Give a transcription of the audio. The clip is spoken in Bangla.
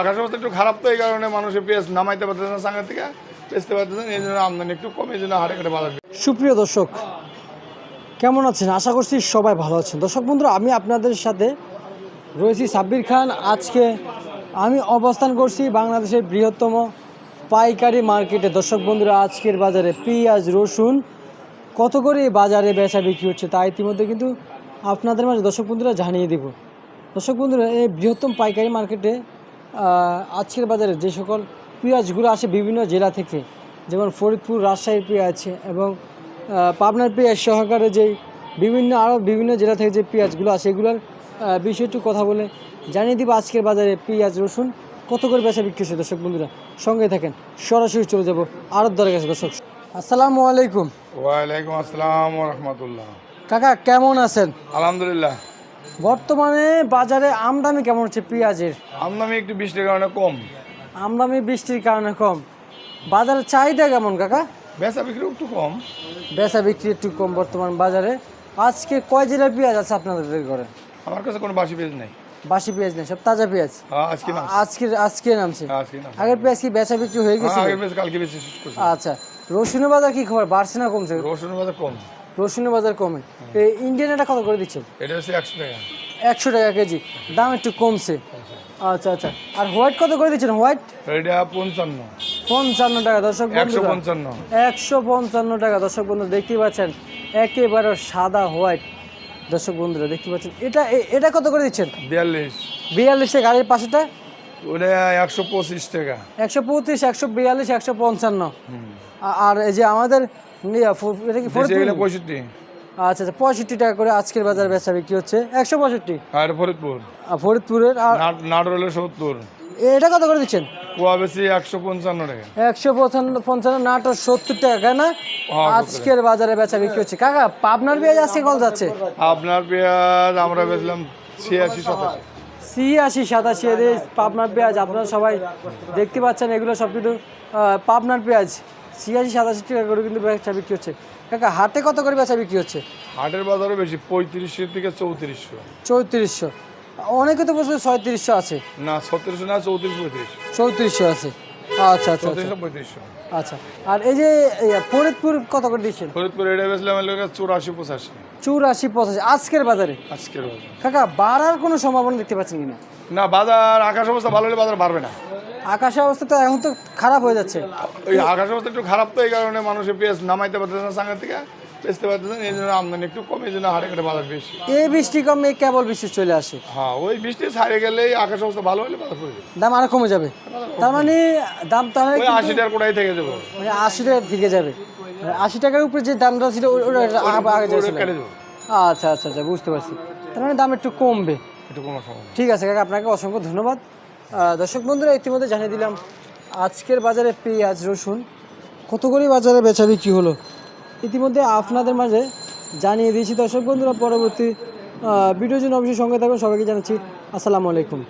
আকাশ অবস্থা একটু খারাপ তো এই কারণে মানুষের পেঁয়াজ নামাইতে পারতেছে না সাঙ্গা থেকে বেচতে পারতেছে এই জন্য আমদানি একটু কমে এই জন্য হাটে বাজার সুপ্রিয় দর্শক, কেমন আছেন? আশা করছি সবাই ভালো আছেন। দর্শক বন্ধুরা, আমি আপনাদের সাথে রয়েছি সাব্বির খান। আজকে আমি অবস্থান করছি বাংলাদেশের বৃহত্তম পাইকারি মার্কেটে। দর্শক বন্ধুরা, আজকের বাজারে পেঁয়াজ, রসুন কত করে বাজারে বেচা বিক্রি হচ্ছে তা ইতিমধ্যে কিন্তু আপনাদের মাঝে দর্শক বন্ধুরা জানিয়ে দেব। দর্শক বন্ধুরা, এই বৃহত্তম পাইকারি মার্কেটে আজকের বাজারে যে সকল পেঁয়াজগুলো আসে বিভিন্ন জেলা থেকে যেমন ফরিদপুর রাজশাহীর পেঁয়াজ এবং পাবনার পেঁয়াজ সহকারে যেই বিভিন্ন আরও বিভিন্ন জেলা থেকে যে পেঁয়াজগুলো আসে এগুলোর বিষয়ে একটু কথা বলে জানিয়ে দিব আজকের বাজারে পেঁয়াজ রসুন কত করে বেচা বিক্রি হচ্ছে দর্শক বন্ধুরা? সঙ্গে থাকেন সরাসরি চলে যাব আরব দরের কাছে দর্শক। আসসালামু আলাইকুম। ওয়ালাইকুম আসসালাম রহমতুল্লাহ। কাকা কেমন আছেন? আলহামদুলিল্লাহ। বর্তমানে বাজারে আমদানি কেমন হচ্ছে পেঁয়াজের? আমদানি একটু বৃষ্টির কারণে কম। আমদানি বৃষ্টির কারণে কম। বাজারের চাহিদা কেমন কাকা? বেচা বিক্রি একটু কম। বেচা বিক্রি একটু কম বর্তমান বাজারে। আজকে কয় জেলার পেঁয়াজ আছে আপনাদের ঘরে? আমার কাছে কোনো বাসি পেঁয়াজ নেই। বাসি পেঁয়াজ নেই সব তাজা পেঁয়াজ? হ্যাঁ, আজকে আজকে আজকে নামছে? আগের পেঁয়াজ কি বেচা বিক্রি হয়ে গেছে হ্যাঁ, আচ্ছা রসুনের বাজার কি খবর? বাড়ছে না কমছে? রসুন বাজার কম। রসুনের বাজার কমে ইন্ডিয়ান এটা কত করে দিচ্ছেন? এটা হচ্ছে একশো টাকা। একশো টাকা কেজি। দাম একটু কমছে। আচ্ছা আচ্ছা। আর হোয়াইট কত করে দিচ্ছেন? হোয়াইট? এটা পঞ্চান্ন। পঞ্চান্ন টাকা। দর্শক একশো পঞ্চান্ন। একশো পঞ্চান্ন টাকা। দর্শক বন্ধু দেখতেই পাচ্ছেন একেবারে সাদা হোয়াইট। দর্শক বন্ধুরা দেখতে পাচ্ছেন এটা এটা কত করে দিচ্ছেন? বিয়াল্লিশ। বিয়াল্লিশে গাড়ির পাশেটা? ওটা একশো পঁচিশ টাকা। একশো পঁচিশ একশো বিয়াল্লিশ একশো পঞ্চান্ন। আর এই যে আমাদের এটা কি পঁয়ষট্টি। আচ্ছা আচ্ছা পঁয়ষট্টি টাকা করে আজকের বাজার বেচা বিক্রি হচ্ছে। একশো পঁয়ষট্টি? আর ফরিদপুর। ফরিদপুরের আর সত্তর। এটা কত করে দিচ্ছেন? কুয়া বেশি একশো পঞ্চান্ন টাকা। একশো পঞ্চান্ন নাটোর সত্তর টাকা হ্যাঁ, আজকের বাজারে বেচা বিক্রি হচ্ছে। কাকা পাবনার পেঁয়াজ আজকে কল যাচ্ছে? আপনার পেঁয়াজ আমরা বেচলাম ছিয়াশি সাতাশি। ছিয়াশি সাতাশি পাবনার পেঁয়াজ আপনারা সবাই দেখতে পাচ্ছেন এগুলো সব কিন্তু পাবনার পেঁয়াজ। ছিয়াশি সাতাশি টাকা করে কিন্তু বেচা বিক্রি হচ্ছে। কাকা হাটে কত করে বেচা বিক্রি হচ্ছে? হাটের বাজারে বেশি পঁয়ত্রিশশো থেকে চৌত্রিশশো। চৌত্রিশশো। অনেকে তো বলছে ছয়ত্রিশশো আছে। না ছত্রিশশো না চৌত্রিশ পঁয়ত্রিশ। চৌত্রিশশো আছে। আচ্ছা আচ্ছা আচ্ছা। পঁয়ত্রিশশো। আচ্ছা। আর এই যে ফরিদপুর কত করে দিচ্ছেন? ফরিদপুর এটা বেচলাম চৌরাশি পঁচাশি। চুরাশি পঁচাশি। আজকের বাজারে? আজকের বাজার। কাকা বাড়ার কোনো সম্ভাবনা দেখতে পাচ্ছেন কিনা? না বাজার আকাশ অবস্থা ভালো হলে বাজার বাড়বে না। আকাশের অবস্থা তো এখন তো খারাপ হয়ে যাচ্ছে। ওই আকাশ অবস্থা একটু খারাপ তো এই কারণে মানুষের পেঁয়াজ নামাইতে পারতেছে না সাঙ্গা থেকে বেচতে পারতেছে না এই জন্য আমদানি একটু কম এই জন্য হাটে কাটে বাজার বেশি। এই বৃষ্টি কম কমে কেবল বৃষ্টি চলে আসে। হ্যাঁ ওই বৃষ্টি ছাড়ে গেলেই আকাশ অবস্থা ভালো হলে বাজার পড়ে যাবে। দাম আরও কমে যাবে। তার মানে দাম তাহলে ওই আশি টাকার কোটাই থেকে যাব। ওই আশি টাকা থেকে যাবে। আশি টাকার উপরে যে দামটা ছিল ওটা আগে- যাচ্ছিল আচ্ছা আচ্ছা আচ্ছা বুঝতে পারছি। তার মানে দাম একটু কমবে। একটু সময় ঠিক আছে কাকা আপনাকে অসংখ্য ধন্যবাদ। দর্শক বন্ধুরা, ইতিমধ্যে জানিয়ে দিলাম, আজকের বাজারে পেঁয়াজ, রসুন, কত করে বাজারে বেচা বিক্রি হলো? ইতিমধ্যে আপনাদের মাঝে জানিয়ে দিয়েছি দর্শক বন্ধুরা, পরবর্তী ভিডিও জন্য অবশ্যই সঙ্গে থাকবেন সবাইকে জানাচ্ছি, আসসালামু আলাইকুম।